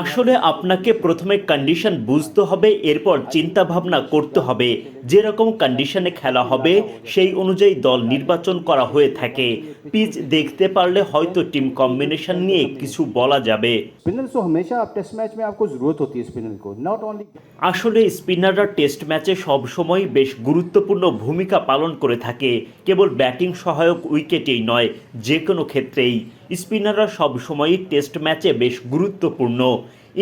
আসলে আপনাকে প্রথমে কন্ডিশন বুঝতে হবে এরপর চিন্তা ভাবনা করতে হবে। যেরকম কন্ডিশনে খেলা হবে সেই অনুযায়ী দল নির্বাচন করা হয়ে থাকে। পিচ দেখতে পারলে হয়তো টিম কম্বিনেশন নিয়ে কিছু বলা যাবে। আসলে স্পিনাররা টেস্ট ম্যাচে সবসময় বেশ গুরুত্বপূর্ণ ভূমিকা পালন করে থাকে। কেবল ব্যাটিং সহায়ক উইকেটেই নয় যে কোনো ক্ষেত্রেই। স্পিনাররা সবসময়ই টেস্ট ম্যাচে বেশ গুরুত্বপূর্ণ।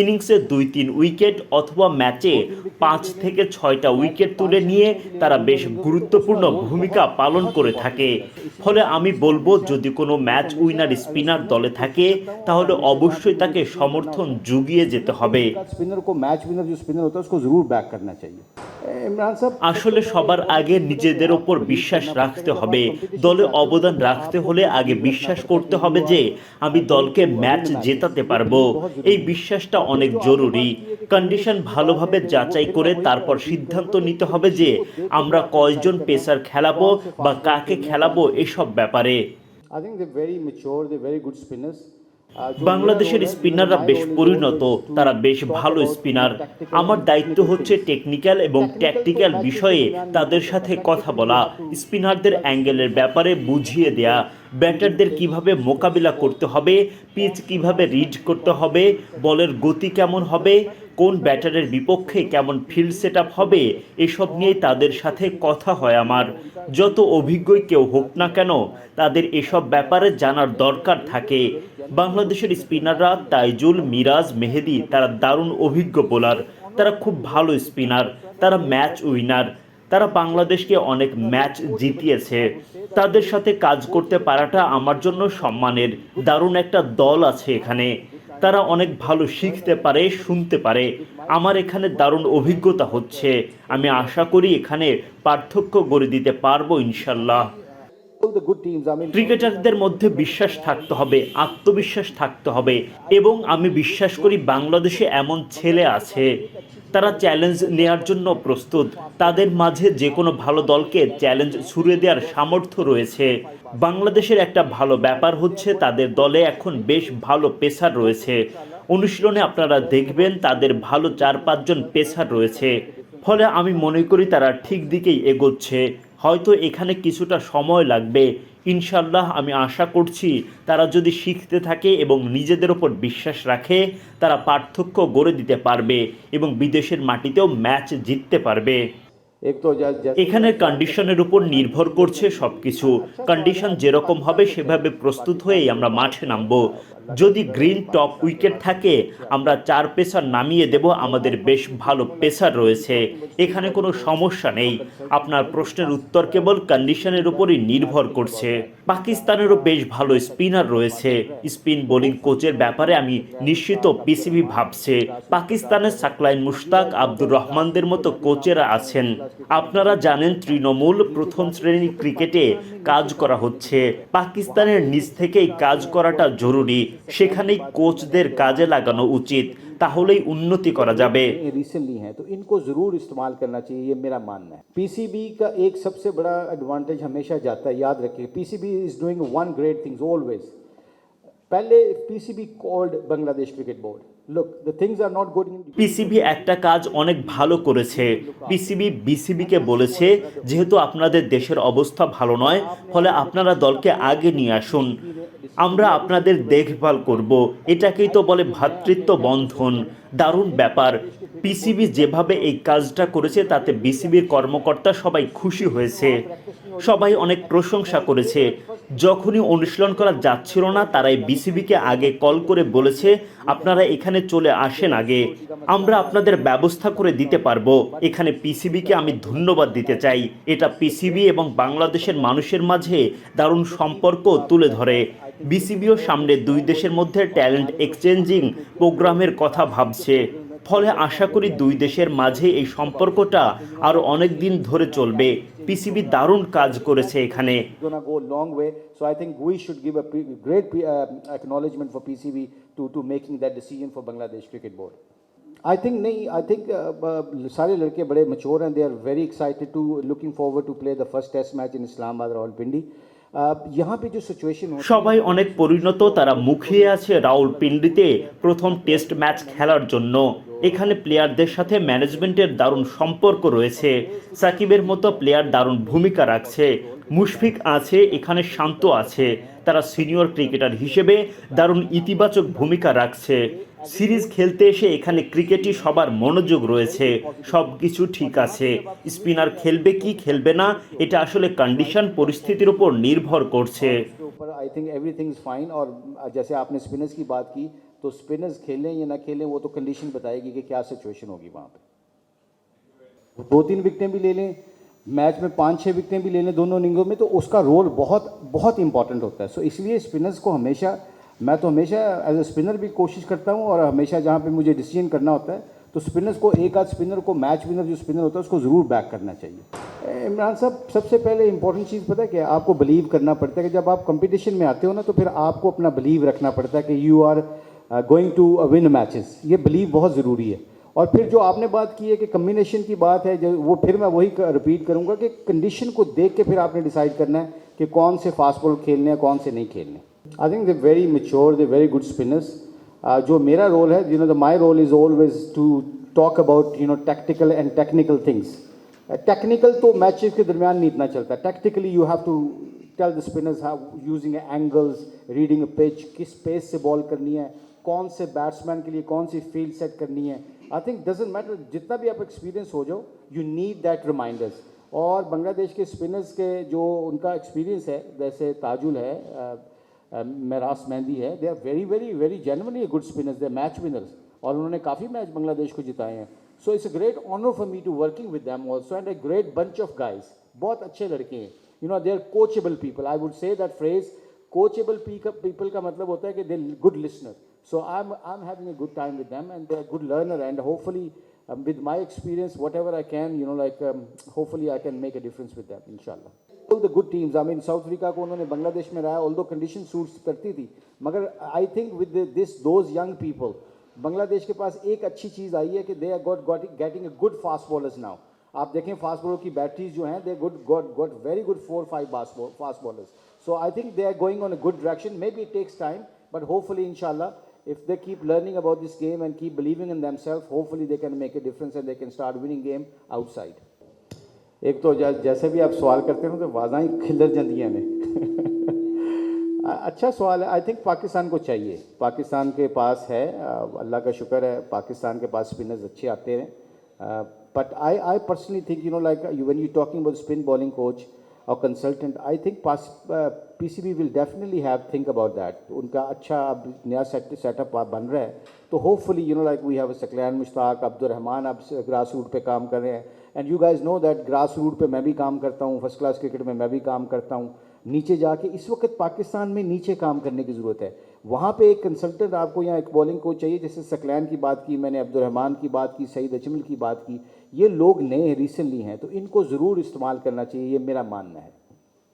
ইনিংসে দুই তিন উইকেট অথবা ম্যাচে পাঁচ থেকে ছয়টা উইকেট তুলে নিয়ে তারা বেশ গুরুত্বপূর্ণ ভূমিকা পালন করে থাকে। ফলে আমি বলব, যদি কোনো ম্যাচ উইনার স্পিনার দলে থাকে, তাহলে অবশ্যই তাকে সমর্থন জুগিয়ে যেতে হবে। স্পিনার ম্যাচ উইনার স্পিনার হতা জরুর ব্যাক করনা আসলে সবার আগে নিজেদের ওপর বিশ্বাস রাখতে হবে। দলে অবদান রাখতে হলে আগে বিশ্বাস করতে হবে যে, আমি দলকে ম্যাচ জেতাতে পারব। এই বিশ্বাসটা অনেক জরুরি। কন্ডিশন ভালোভাবে যাচাই করে তারপর সিদ্ধান্ত নিতে হবে যে, আমরা কয়জন পেসার খেলাবো বা কাকে খেলাবো এসব ব্যাপারে। বাংলাদেশের স্পিনাররা বেশ পরিণত, তারা বেশ ভালো স্পিনার। আমার দায়িত্ব হচ্ছে টেকনিক্যাল এবং ট্যাকটিক্যাল বিষয়ে তাদের সাথে কথা বলা, স্পিনারদের অ্যাঙ্গেলের ব্যাপারে বুঝিয়ে দেয়া। ব্যাটারদের কীভাবে মোকাবিলা করতে হবে, পিচ কীভাবে রিড করতে হবে, বলের গতি কেমন হবে, কোন ব্যাটারের বিপক্ষে কেমন ফিল্ড সেট হবে, এসব নিয়ে তাদের সাথে কথা হয় আমার। যত অভিজ্ঞই কেউ হোক না কেন, তাদের এসব ব্যাপারে জানার দরকার থাকে। বাংলাদেশের স্পিনাররা তাইজুল, মিরাজ, মেহেদি, তারা দারুণ অভিজ্ঞ বোলার। তারা খুব ভালো স্পিনার, তারা ম্যাচ উইনার। তারা বাংলাদেশকে অনেক ম্যাচ জিতিয়েছে। তাদের সাথে কাজ করতে পারাটা আমার জন্য সম্মানের দারুণ একটা দল আছে এখানে। তারা অনেক ভালো শিখতে পারে, শুনতে পারে। আমার এখানে দারুণ অভিজ্ঞতা হচ্ছে। আমি আশা করি এখানে পার্থক্য গড়ে দিতে পারব ইনশাল্লাহ। ক্রিকেটারদের মধ্যে বিশ্বাস থাকতে হবে, আত্মবিশ্বাস থাকতে হবে এবং আমি বিশ্বাস করি বাংলাদেশে এমন ছেলে আছে। তারা চ্যালেঞ্জ নেয়ার জন্য প্রস্তুত। তাদের মাঝে যে কোনো ভালো দলকে চ্যালেঞ্জ ছুড়ে দেওয়ার সামর্থ্য রয়েছে। বাংলাদেশের একটা ভালো ব্যাপার হচ্ছে তাদের দলে এখন বেশ ভালো পেসার রয়েছে। অনুশীলনে আপনারা দেখবেন তাদের ভালো চার পাঁচজন পেসার রয়েছে। ফলে আমি মনে করি তারা ঠিক দিকেই এগোচ্ছে। হয়তো এখানে কিছুটা সময় লাগবে। ইনশাল্লাহ আমি আশা করছি তারা যদি শিখতে থাকে এবং নিজেদের ওপর বিশ্বাস রাখে, তারা পার্থক্য গড়ে দিতে পারবে এবং বিদেশের মাটিতেও ম্যাচ জিততে পারবে। এখানের কন্ডিশনের উপর নির্ভর করছে সব কিছু কন্ডিশন যেরকম হবে সেভাবে প্রস্তুত হয়েই আমরা মাঠে নামবো। যদি গ্রিন টপ উইকেট থাকে, আমরা চার পেসার নামিয়ে দেব, আমাদের বেশ ভালো পেসার রয়েছে। এখানে কোনো সমস্যা নেই। আপনার প্রশ্নের উত্তর কেবল কন্ডিশনের উপরই নির্ভর করছে। পাকিস্তানেরও বেশ ভালো স্পিনার রয়েছে। স্পিন বোলিং কোচের ব্যাপারে আমি নিশ্চিত পিসিবি ভাবছে। পাকিস্তানের সাকলাইন মুশতাক আব্দুর রহমানদের মতো কোচেরা আছেন। আপনারা জানেন তৃণমূল প্রথম শ্রেণির ক্রিকেটে কাজ করা হচ্ছে। পাকিস্তানের নিজ থেকেই কাজ করাটা জরুরি। সেখানেই কোচদের কাজে লাগানো উচিত তাহলেই উন্নতি করা যাবে रिसेंटली हैं तो इनको ज़रूर इस्तेमाल करना चाहिए ये मेरा मानना है पीसीबी का एक सबसे बड़ा एडवांटेज हमेशा जाता है याद रखिए PCB is doing one great things always पहले PCB called Bangladesh cricket board look the things are not good in PCB একটা কাজ অনেক ভালো করেছে পিসিবি বিসিবিকে বলেছে যেহেতু আপনাদের দেশের অবস্থা ভালো নয় ফলে আপনারা দলকে আগে নিয়ে আসুন আমরা আপনাদের দেখভাল করব। এটাকেই তো বলে ভ্রাতৃত্ব বন্ধন। দারুণ ব্যাপার। পিসিবি যেভাবে এই কাজটা করেছে, তাতে বিসিবির কর্মকর্তা সবাই খুশি হয়েছে। সবাই অনেক প্রশংসা করেছে। যখনই অনুশীলন করা যাচ্ছিল না, তারাই বিসিবিকে আগে কল করে বলেছে, আপনারা এখানে চলে আসেন আগে, আমরা আপনাদের ব্যবস্থা করে দিতে পারব। এখানে পিসিবিকে আমি ধন্যবাদ দিতে চাই। এটা পিসিবি এবং বাংলাদেশের মানুষের মাঝে দারুণ সম্পর্ক তুলে ধরে। বিসিবিও সামনে দুই দেশের মধ্যে ট্যালেন্ট এক্সচেঞ্জিং প্রোগ্রামের কথা ভাবছে। ফলে আশা করি দুই দেশের মাঝে এই সম্পর্কটা আরও অনেক দিন ধরে চলবে। পিসিবি দারুণ কাজ করেছে এখানে going to go a long way. So I think we should give a pre- great pre- uh, acknowledgement for PCB to, to making that decision for Bangladesh Cricket Board. I think नहीं I think uh, uh, सारे लड़के बड़े mature and they are very excited to looking forward to play the first test match in Islamabad Rawalpindi. यहाँ पे जो situation সবাই অনেক পরিণত তারা মুখিয়ে আছে রাউল পিন্ডিতে প্রথম টেস্ট ম্যাচ খেলার জন্য এখানে প্লেয়ারদের সাথে ম্যানেজমেন্টের দারুণ সম্পর্ক রয়েছে। সাকিবের মতো প্লেয়ার দারুণ ভূমিকা রাখছে। মুশফিক আছে, এখানে শান্ত আছে। তারা সিনিয়র ক্রিকেটার হিসেবে দারুণ ইতিবাচক ভূমিকা রাখছে। সিরিজ খেলতে এসে এখানে ক্রিকেটই সবার মনোযোগ রয়েছে। সব কিছু ঠিক আছে। স্পিনার খেলবে কি খেলবে না, এটা আসলে কন্ডিশন পরিস্থিতির উপর নির্ভর করছে। तो स्पिनर्स खेलें या ना खेलें, वो तो कंडीशन बताएगी कि क्या सिचुएशन होगी वहाँ पे। वो दो तीन विकटें भी ले लें मैच में पाँच छः विकटें भी ले लें दोनों इनिंगों में तो उसका रोल बहुत बहुत इंपॉर्टेंट होता है। सो इसलिए स्पिनर्स को हमेशा, मैं तो हमेशा एज ए स्पिनर भी कोशिश करता हूँ और हमेशा जहाँ पे मुझे डिसीज़न करना होता है तो स्पिनर्स को, एक आध स्पिनर को मैच विनर जो स्पिनर होता है, उसको ज़रूर बैक करना चाहिए। इमरान साहब, सबसे पहले इंपॉर्टेंट चीज़ पता है कि आपको बिलीव करना पड़ता है कि जब आप कंपटीशन में आते हो ना तो फिर आपको अपना बिलीव रखना पड़ता है कि you are going to win matches ये बिलीव बहुत ज़रूरी है। और फिर जो आपने बात की है कि कम्बिनेशन की बात है जो वो फिर मैं वही रिपीट करूँगा कि कंडीशन को देख के फिर आपने डिसाइड करना है कि कौन से फास्ट बॉल खेलने हैं, कौन से नहीं खेलने I think they very mature they very good spinners जो मेरा रोल है you know the my role is always to talk about you know tactical and technical things technical तो मैचेस के दरमियान नहीं इतना चलता। Tactically you have to tell the spinners how using angles reading pitch किस pace से ball करनी है कौन से बैट्समैन के लिए कौन सी फ़ील्ड सेट करनी है। आई थिंक डजेंट मैटर जितना भी आप एक्सपीरियंस हो जाओ यू नीड दैट रिमाइंडर्स और बांग्लादेश के स्पिनर्स के जो उनका एक्सपीरियंस है जैसे ताजुल है मेरास मेहंदी है they are very very very genuinely good spinners they match winners और उन्होंने काफ़ी मैच बांग्लादेश को जिताए हैं। So it's a great honour for me to working with them also and a great bunch of guys बहुत अच्छे लड़के हैं। You know they are coachable people I would say that phrase coachable people का मतलब होता है कि they good listener So I am I am having a good time with them and they are good learner and hopefully um, with my experience, whatever I can, you know, like um, hopefully I can make a difference with them, inshallah. All the good teams, I mean, South Africa को उन्होंने बांग्लादेश में रहा, although condition suits करती थी, मगर I think with the, this those young people, Bangladesh के पास एक अच्छी चीज़ आई है कि they are got, got getting a good fast bowlers now. आप देखें फास्ट बॉलर की बैटरीज जो हैं they good got got very good four five fast bowlers so I think they are going on a good direction maybe it takes time but hopefully इंशाल्लाह if they keep learning about this game and keep believing in themselves, hopefully they can make a difference and they can start winning game outside. एक तो जैसे भी आप सवाल करते हो तो वाजाई खिलर जंदियाँ ने अच्छा सवाल है आई थिंक पाकिस्तान को चाहिए पाकिस्तान के पास है अल्लाह का शुक्र है पाकिस्तान के पास स्पिनर्स अच्छे आते हैं but I I personally think you know like you when you talking about spin bowling coach और consultant I think pass PCB will definitely have think about that उनका अच्छा अब नया सेट सेटअप बन रहा है। तो hopefully you know like we have Saqlain Mushtaq Abdul Rahman अब ग्रास रूट पर काम कर रहे हैं। And you guys know that grass root पर मैं भी काम करता हूँ फ़र्स्ट क्लास क्रिकेट में मैं भी काम करता हूँ। नीचे जाके इस वक्त पाकिस्तान में नीचे काम करने की ज़रूरत है। वहाँ पे एक कंसल्टेंट आपको या एक बॉलिंग कोच चाहिए जैसे सकलैन की बात की, मैंने अब्दुलरहमान की बात की, सईद अजमल की बात की। ये लोग नए रिसेंटली हैं तो इनको ज़रूर इस्तेमाल करना चाहिए, ये मेरा मानना है।